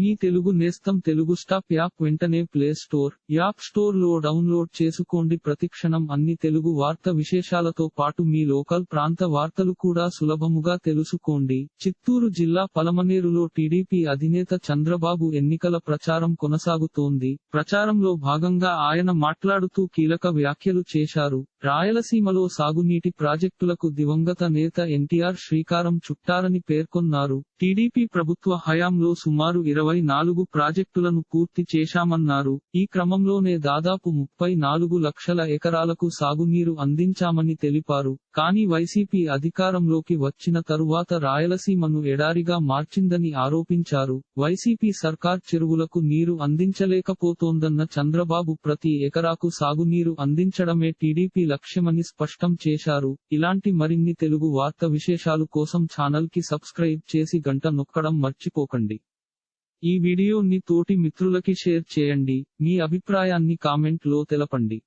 మీ తెలుగు నేస్తం Telugu stop app వెంటనే play store app స్టోర్లో డౌన్లోడ్ చేసుకోండి. ప్రతిక్షణం అన్ని తెలుగు వార్త విశేషాలతో పాటు మీ లోకల్ ప్రాంత వార్తలు కూడా సులభముగా తెలుసుకోండి. చిత్తూరు జిల్లా పలమనేరులో టీడీపీ అధినేత చంద్రబాబు ఎన్నికల ప్రచారం కొనసాగుతోంది. ప్రచారంలో భాగంగా ఆయన మాట్లాడుతూ కీలక వ్యాఖ్యలు చేశారు. రాయలసీమలో సాగునీటి ప్రాజెక్టులకు దివంగత నేత ఎన్టీఆర్ శ్రీకారం చుట్టారని పేర్కొన్నారు. టీడీపీ ప్రభుత్వ హయాంలో సుమారు ఇరవై నాలుగు ప్రాజెక్టులను పూర్తి చేశామన్నారు. ఈ క్రమంలోనే దాదాపు ముప్పై నాలుగు లక్షల ఎకరాలకు సాగునీరు అందించామని తెలిపారు. కానీ వైసీపీ అధికారంలోకి వచ్చిన తరువాత రాయలసీమను ఎడారిగా మార్చిందని ఆరోపించారు. వైసీపీ సర్కార్ చెరువులకు నీరు అందించలేకపోతోందన్న చంద్రబాబు ప్రతి ఎకరాకు సాగునీరు అందించడమే టీడీపీ లక్ష్యమని స్పష్టం చేశారు. ఇలాంటి మరిన్ని తెలుగు వార్త విశేషాలు కోసం ఛానల్కి సబ్స్క్రైబ్ చేసి గంట నొక్కడం మర్చిపోకండి. ఈ వీడియోని తోటి మిత్రులకి షేర్ చేయండి. మీ అభిప్రాయాన్ని కామెంట్లో తెలపండి.